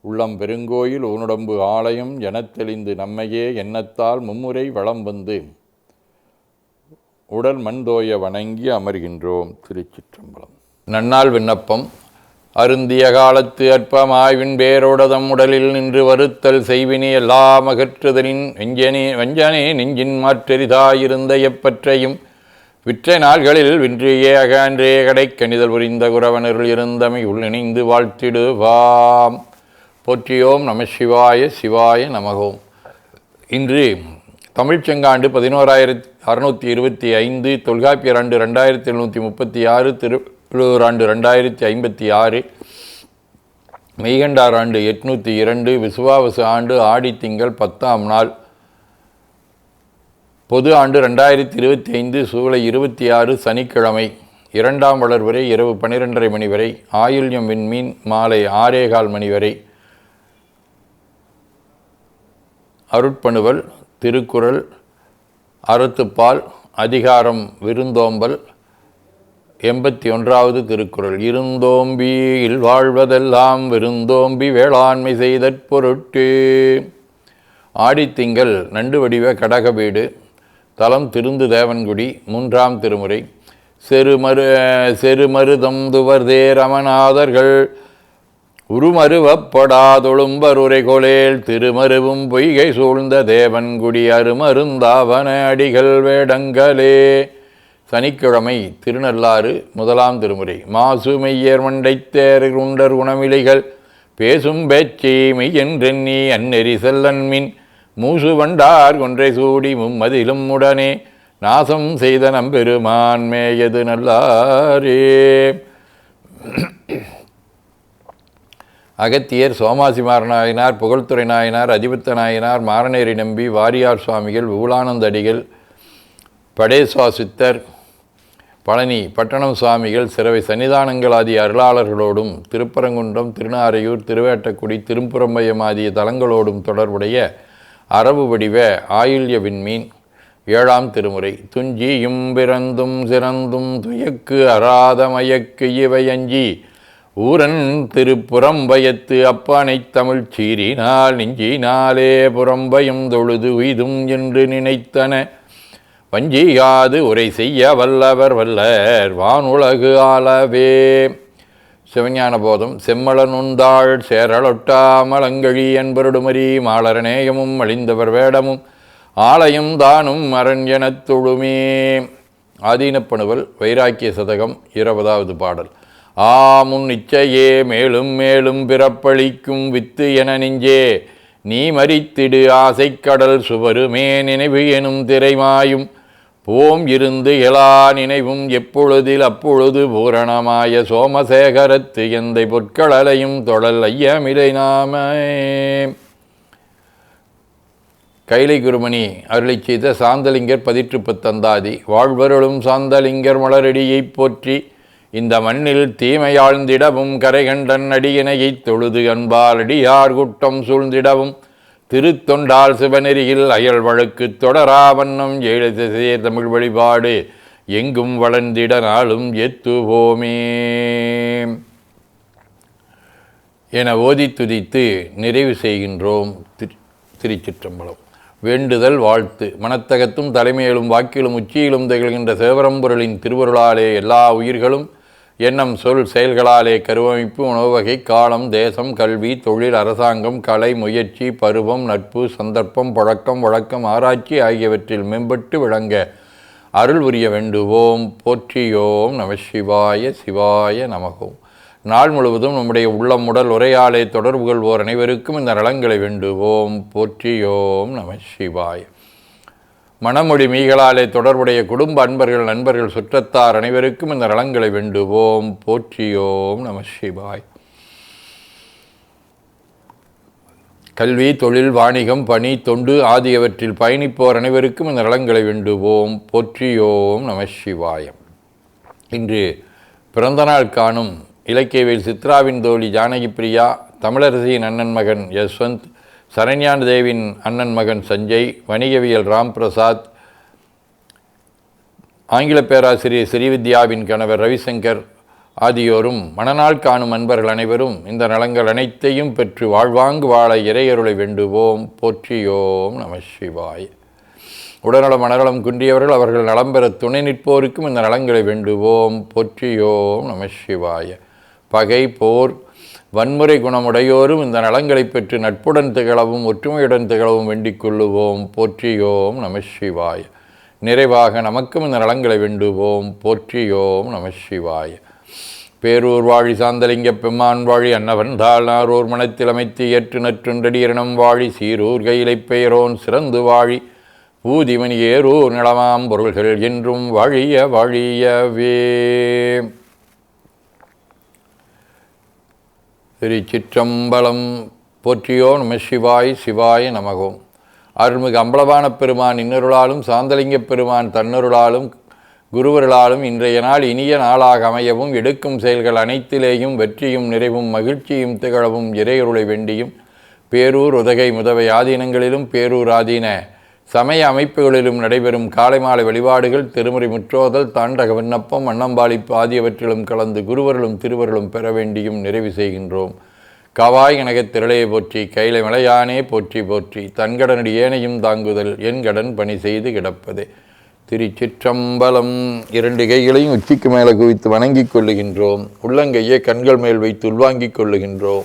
உள்ளம் பெருங்கோயில் ஊனுடம்பு ஆலயம் எனத் தெளிந்து நம்மையே எண்ணத்தால் மும்முறை வளம் வந்து உடல் மண்தோய வணங்கி அமர்கின்றோம் திருச்சிற்றம்பலம். நன்னாள் விண்ணப்பம். அருந்திய காலத்து அற்பமாய்வின் பேரோடதம் உடலில் நின்று வருத்தல் செய்வினி எல்லா மகற்றுதலின் வெஞ்சனே வஞ்சனே நெஞ்சின் மாற்றெரிதாயிருந்த எப்பற்றையும். விற்ற நாள்களில் வின்றியே அகன்றே கணிதல் புரிந்த குரவனருள் இருந்தமை உள்ளிணைந்து வாழ்த்திடுவாம். போற்றியோம் நம சிவாய சிவாய நமகோம் இன்று தமிழ்ச்செங்காண்டு பதினோராயிரத்தி அறுநூற்றி இருபத்தி ஐந்து தொல்காப்பியர் ஆண்டு ரெண்டாயிரத்தி எழுநூற்றி முப்பத்தி ஆறு திருவள்ளுவர் ஆண்டு ரெண்டாயிரத்தி ஐம்பத்தி ஆறு மெய்கண்டார் ஆண்டு எட்நூற்றி இரண்டு விசுவாவசு ஆண்டு ஆடி திங்கள் பத்தாம் நாள் பொது ஆண்டு ரெண்டாயிரத்தி இருபத்தி ஐந்து சூலை இருபத்தி ஆறு சனிக்கிழமை இரண்டாம் வளர் வரை இரவு பன்னிரெண்டரை மணி வரை ஆயுள்யம் விண்மீன் மாலை ஆறேகால் மணி வரை அருட்பணுவல் திருக்குறள் அறத்துப்பால் அதிகாரம் விருந்தோம்பல் எண்பத்தி ஒன்றாவது திருக்குறள். இருந்தோம்பி இல்வாழ்வதெல்லாம் விருந்தோம்பி வேளாண்மை செய்தற் பொருட்டு. ஆடித்திங்கள் நண்டு வடிவ கடக வீடு தலம் திருந்து தேவன்குடி மூன்றாம் திருமுறை. செருமரு செருமருதம் துவர்தே ரமநாதர்கள் திருமருவும் பொய்கை சூழ்ந்த தேவன்குடி அருமருந்தாவன அடிகள் வேடங்களே. சனிக்கிழமை திருநள்ளாறு முதலாம் திருமுறை. மாசு மெய்யர் மண்டைத்தேர் உண்டர் குணமிலைகள் பேசும் பேச்சை மெய்யென்றெண்ணி அந்நெறி செல்லன்மின். மூசு வண்டார் கொன்றை சூடி மும்மதிலும் உடனே நாசம் செய்த நம்பெருமான் மேயது நல்லாரே. அகத்தியர் சோமாசிமார் நாயனார் புகழ்த்துறை நாயனார் அதிபத்த நாயனார் மாரநேரி நம்பி வாரியார் சுவாமிகள் விபுலானந்தடிகள் அடிகள் சித்தர் பழனி பட்டணம் சுவாமிகள் சிறவை சன்னிதானங்கள் அருளாளர்களோடும் திருப்பரங்குன்றம் திருநாரையூர் திருவேட்டக்குடி திரும்புறம்பயம் ஆகிய தலங்களோடும் தொடர்புடைய அரபு வடிவ ஆயுள்ய விண்மீன் ஏழாம் திருமுறை. துஞ்சியும் பிறந்தும் சிறந்தும் துயக்கு அராதமயக்கு இவையஞ்சி இவை அஞ்சி ஊரன் திருப்புறம்பயத்து அப்பானைத் தமிழ் சீரினால் நெஞ்சினாலே புறம்பயம் தொழுது உய்தும் என்று நினைத்தன. வஞ்சியாது உரை செய்ய வல்லவர் வல்லர் வானுலகு ஆளவே. சிவஞான போதம் சேரலொட்டா சேரலொட்டாமலங்கழி என்பருடுமரி மாலரநேயமும் அழிந்தவர் வேடமும் ஆலயம் தானும் அரண் எனத் தொழுமே. ஆதீனப்பணுவல் வைராக்கிய சதகம் இருபதாவது பாடல். ஆமுன் நிச்சயே மேலும் மேலும் பிறப்பளிக்கும் வித்து என நெஞ்சே. நீ மறித்திடு ஆசைக்கடல் சுவருமே நினைவு எனும் திரைமாயும். போம் இருந்து எழா நினைவும் எப்பொழுதில் அப்பொழுது பூரணமாய சோமசேகரத்து எந்தை பொற்களலையும் தொடல் ஐயமிலை நாமே. கைலை குருமணி அருளிச் செய்த சாந்தலிங்கர் பதிற்றுப்பு தந்தாதி வாழ்வருளும் சாந்தலிங்கர் மலரடியைப் போற்றி இந்த மண்ணில் தீமையாழ்ந்திடவும் கரைகண்டன் அடியினையைத் தொழுது அன்பால் அடியார் குட்டம் சூழ்ந்திடவும். திருத்தொண்டால் சிவநெறியில் அயல் வழக்கு தொடரா வண்ணம் ஏழு திசையே தமிழ் வழிபாடு. எங்கும் வளர்ந்திட நாளும் எத்துவோமே என ஓதி துதித்து நிறைவு செய்கின்றோம் திரு திருச்சிற்றம்பலம். வேண்டுதல் வாழ்த்து. மனத்தகத்தும் தலைமையிலும் வாக்கிலும் உச்சியிலும் திகழ்கின்ற சேவரம்பொருளின் திருவருளாலே எல்லா உயிர்களும் எண்ணம் சொல் செயல்களாலே கருவமைப்பு உணவுவகை காலம் தேசம் கல்வி தொழில் அரசாங்கம் கலை முயற்சி பருவம் நட்பு சந்தர்ப்பம் பழக்கம் வழக்கம் ஆராய்ச்சி ஆகியவற்றில் மேம்பட்டு விளங்க அருள் புரிய வேண்டுவோம். போற்றியோம் நம சிவாய சிவாய நமகோம். நாள் முழுவதும் நம்முடைய உள்ளம் உடல் உரையாலே தொடர்பு கொள்வோர் அனைவருக்கும் இந்த நலங்களை வேண்டுவோம். போற்றியோம் நம சிவாய. மனமொழி மீகளாலே தொடர்புடைய குடும்ப அன்பர்கள் நண்பர்கள் சுற்றத்தார் அனைவருக்கும் இந்த நலங்களை வேண்டுவோம். போற்றியோம் நம சிவாய். கல்வி தொழில் வாணிகம் பணி தொண்டு ஆகியவற்றில் பயணிப்போர் அனைவருக்கும் இந்த நலங்களை வேண்டுவோம். போற்றியோம் நம சிவாயம் இன்று பிறந்தநாள் காணும் இலக்கியவில் சித்ராவின் தோழி ஜானகி பிரியா தமிழரசியின் அண்ணன் மகன் யஸ்வந்த் சரண்யான் தேவின் அண்ணன் மகன் சஞ்சய் வணிகவியல் ராம் பிரசாத் ஆங்கில பேராசிரியர் ஸ்ரீவித்யாவின் கணவர் ரவிசங்கர் ஆகியோரும் மணநாள் காணும் அன்பர்கள் அனைவரும் இந்த நலங்கள் அனைத்தையும் பெற்று வாழ்வாங்கு வாழ இறையருளை வேண்டுவோம். போற்றியோம் நம சிவாய். உடல்நலம் மனநலம் குன்றியவர்கள் அவர்கள் நலம் பெற துணை நிற்போருக்கும் இந்த நலங்களை வேண்டுவோம். போற்றியோம் நம சிவாய. பகை போர் வன்முறை குணமுடையோரும் இந்த நலங்களை பெற்று நட்புடன் திகழவும் ஒற்றுமையுடன் திகழவும் வேண்டிக் கொள்ளுவோம். போற்றியோம் நம நிறைவாக நமக்கும் இந்த நலங்களை வேண்டுவோம். போற்றியோம் நம சிவாய. பேரூர் வாழி சாந்தலிங்க பெம்மான் வாழி அன்னவன் தாழ்நாரூர் மனத்தில் அமைத்து ஏற்று நற்றுண்டடியரணம் வாழி சீரூர் கையிலைப் பெயரோன் சிறந்து வாழி பூதிமணி ஏரூர் நிலமாம் பொருள்கள் என்றும் வழிய வாழியவே. திருச்சிற்றம்பலம் போற்றியோ நம சிவாய் சிவாய நமகோம் அருள்மிகு அம்பலவான பெருமான் இன்னருளாலும் சாந்தலிங்க பெருமான் தன்னருளாலும் குருவருளாலும் இன்றைய நாள் இனிய நாளாக அமையவும் எடுக்கும் செயல்கள் அனைத்திலேயும் வெற்றியும் நிறைவும் மகிழ்ச்சியும் திகழவும் இறையருளை வேண்டியும் பேரூர் உதகை முதவை ஆதீனங்களிலும் பேரூர் ஆதீன சமய அமைப்புகளிலும் நடைபெறும் காலை மாலை வழிபாடுகள் திருமுறை முற்றோதல் தாண்டக விண்ணப்பம் அன்னம்பாளிப்பு ஆகியவற்றிலும் கலந்து குருவர்களும் திருவர்களும் பெற வேண்டியும் நிறைவு செய்கின்றோம். கவாய் கனகத் திரளையை போற்றி கைலை மலையானே போற்றி போற்றி தன்கடனடி ஏனையும் தாங்குதல் என் கடன் பணி செய்து கிடப்பது. திருச்சிற்றம்பலம் இரண்டு கைகளையும் உச்சிக்கு மேலே குவித்து வணங்கிக் கொள்ளுகின்றோம். உள்ளங்கையை கண்கள் மேல் வைத்து உள்வாங்கிக் கொள்ளுகின்றோம்.